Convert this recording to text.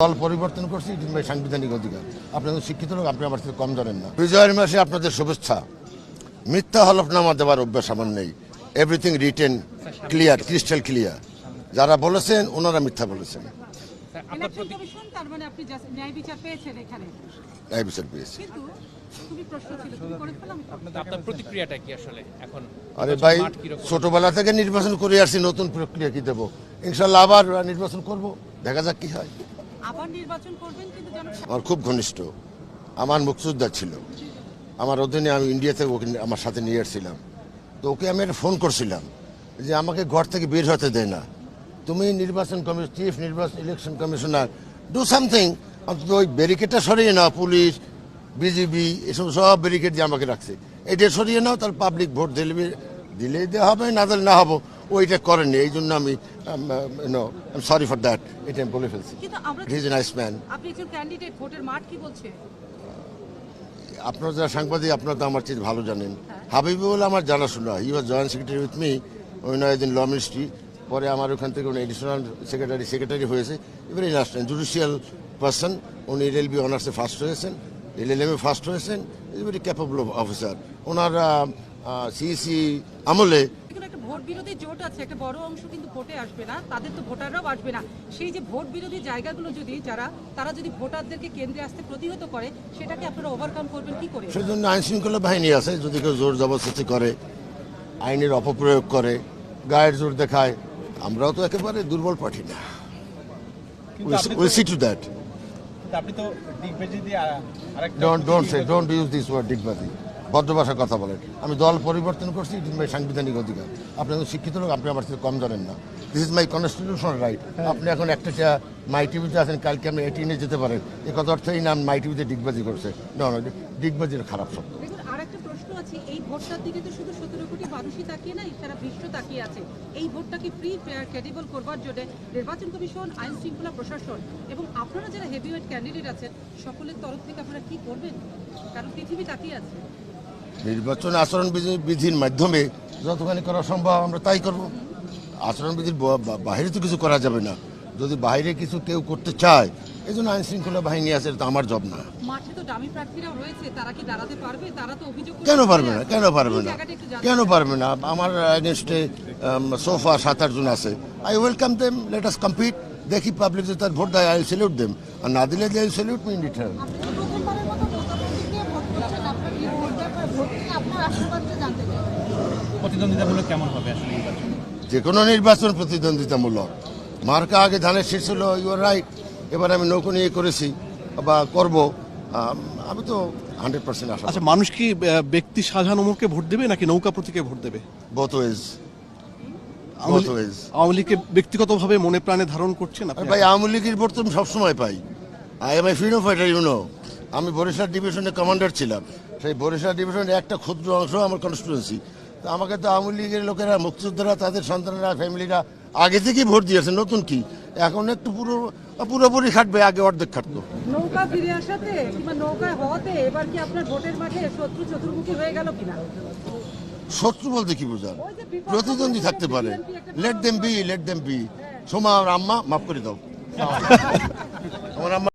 দল পরিবর্তন করছি ইজ সাংবিধানিক অধিকার। আপনাদের শিক্ষিত লোক আপনি আমার থেকে কম জানেন না। বিজয়ের মাসে আপনাদের শুভেচ্ছা। মিথ্যা হলফনামা দেওয়ার অভ্যাস আমার নেই। Everything written clear crystal clear যারা বলেছেন ওনারা মিথ্যা বলেছেন। মানে আপনি জাস্ট ন্যায় বিচার পেয়েছেন এখানে। এই বিচার পেয়েছি। কিন্তু খুবই প্রশ্ন ছিল তুমি করে ফেলাম আপনাদের আপনার প্রতিক্রিয়াটা কি আসলে এখন? আরে ভাই ছোটবেলা থেকে নির্বাচন করে আসছি নতুন প্রক্রিয়া কি দেবো? ইনশাল্লাহ আবার নির্বাচন করব। দেখা যাক কি হয়। আবার নির্বাচন করবেন কিন্তু আমার খুব ঘনিষ্ঠ। আমার মুক্তিযোদ্ধা ছিল। আমার অধীনে আমি ইন্ডিয়াতে ওকে আমার সাথে নিয়ে এসেছিলাম তো ওকে আমি একটা ফোন করছিলাম যে আমাকে ঘর থেকে বের হতে দেয় না। তুমি নির্বাচন কমিশন চিফ নির্বাচন ইলেকশন কমিশনার ডু সামথিং অন্তত ওই ব্যারিকেডটা সরিয়ে নাও, পুলিশ বিজিবি এসব সব ব্যারিকেড দিয়ে আমাকে রাখছে। এটা সরিয়ে নাও তাহলে পাবলিক ভোট দিলে দিলেই দেওয়া হবে, না দিলে না হব। ওইটা করেননি এই জন্য আমি সরি ফর দ্যাট এটা আমি বলে ফেলছি। ইজ এ নাইস ম্যান আপনি একজন ক্যান্ডিডেট ভোটের মাঠ কি বলছে? আপনারা যারা সাংবাদিক আপনারা তো আমার চেয়ে ভালো জানেন। হাবিবুল আমার জানাশোনা he was joint secretary with me ওই ল মিনিস্ট্রি পরে আমার ওখান থেকে উনি এডিশনাল সেক্রেটারি সেক্রেটারি হয়েছে। এবারে ন্যাশনাল জুডিশিয়াল পার্সন উনি এলএলবি অনার্সে ফার্স্ট হয়েছেন এলএলএমে ফার্স্ট হয়েছেন ইজ ভেরি ক্যাপেবল অফিসার ওনার সিইসি আমলে ভোট বিরোধী জোট আছে একটা বড় অংশ কিন্তু ভোটে আসবে না তাদের তো ভোটাররাও আসবে না। সেই যে ভোট বিরোধী জায়গাগুলো যদি যারা তারা যদি ভোটারদেরকে কেন্দ্রে আসতে প্রতিহত করে সেটাকে আপনারা ওভারকাম করবেন কি করে? সেজন্য আইন শৃঙ্খলা বাহিনী আছে যদি কেউ জোর জবরদস্তি করে আইনের অপপ্রয়োগ করে গায়ের জোর দেখায় আমরাও তো একেবারে দুর্বল পাঠি না। কিন্তু আপনি উই তো- সি টু দ্যাট কিন্তু আপনি তো ডিগবেজি দিয়ে ভদ্র কথা বলেন আমি দল পরিবর্তন করছি ইট ইজ মাই সাংবিধানিক অধিকার। আপনি একজন শিক্ষিত লোক, আপনি আমার থেকে কম জানেন না। This is my constitutional right আপনি এখন একটা মাই টিভিতে আছেন, কালকে আপনি এটিনে যেতে পারেন। এ কথা অর্থই না মাই টিভিতে ডিগবাজি করছে। না না ডিগবাজির খারাপ শব্দ। এই দিকে তো শুধু সতেরো মানুষই তাকিয়ে তাকিয়ে আছে। এই করবার নির্বাচন আইন শৃঙ্খলা প্রশাসন এবং আপনারা যারা হেভিওয়েট ক্যান্ডিডেট আছেন, সকলের তরফ থেকে আপনারা কি করবেন? কারণ পৃথিবী তাকিয়ে আছে। নির্বাচন আচরণ বিধি- বিধির মাধ্যমে যতখানি করা সম্ভব আমরা তাই করব। আচরণ বিধির ব- বা- বাইরে তো কিছু করা যাবে না। যদি বাইরে কিছু কেউ করতে চায় এই জন্য আইন শৃঙ্খলা বাহিনী আছে এটা তো আমার জব না। কেন পারবে না? কেন পারবে না? কেন পারবে না? আমার এগেনস্টে সোফা সাত আটজন আছে। I welcome them let us compete দেখি পাবলিক যে তার ভোট দেয় আই স্যালিউট দেম আর না দিলে I salute me in return আপনি তো প্রথমবারের মতো ভোটারদেরকে ভোট করছেন আপনার এই ভোটটা ভোট নিয়ে আপনার আশীর্বাদটা জানতে চাই প্রতিদ্বন্দ্বিতামূলক কেমন হবে আসলে নির্বাচন যে কোনো নির্বাচন প্রতিদ্বন্দ্বিতামূলক। মার্কা আগে ধানের শেষ হলো ইউর রাইট এবার আমি নৌকো নিয়ে করেছি বা করব। আমি তো হান্ড্রেড পার্সেন্ট আশা আচ্ছা মানুষ কি ব্যক্তি শাহজাহান ওমরকে ভোট দেবে নাকি নৌকা প্রতীকে ভোট দেবে? Both ways Awami. লীগকে ব্যক্তিগতভাবে মনে প্রাণে ধারণ করছেন ভাই আওয়ামী লীগের ভোট তো আমি সবসময় পাই। I am I freedom fighter you know আমি বরিশাল ডিভিশনের কমান্ডার ছিলাম। সেই বরিশাল ডিভিশনের একটা ক্ষুদ্র অংশ আমার কনস্টিটুয়েন্সি তো আমাকে তো আওয়ামী লীগের লোকেরা মুক্তিযোদ্ধারা তাদের সন্তানেরা ফ্যামিলিরা আগে থেকেই ভোট দিয়েছে নতুন কি? এখন একটু পুরো পুরোপুরি খাটবে আগে অর্ধেক খাটতো। নৌকা ফিরে আসাতে কিংবা নৌকায় হওয়াতে এবার কি আপনার ভোটের মাঠে শত্রু চতুর্মুখী হয়ে গেল কিনা? শত্রু বলতে কি বোঝান? প্রতিদ্বন্দ্বী থাকতে পারে। Let them be let them be Soma আমার আম্মা মাফ করে দাও। আমার আম্মা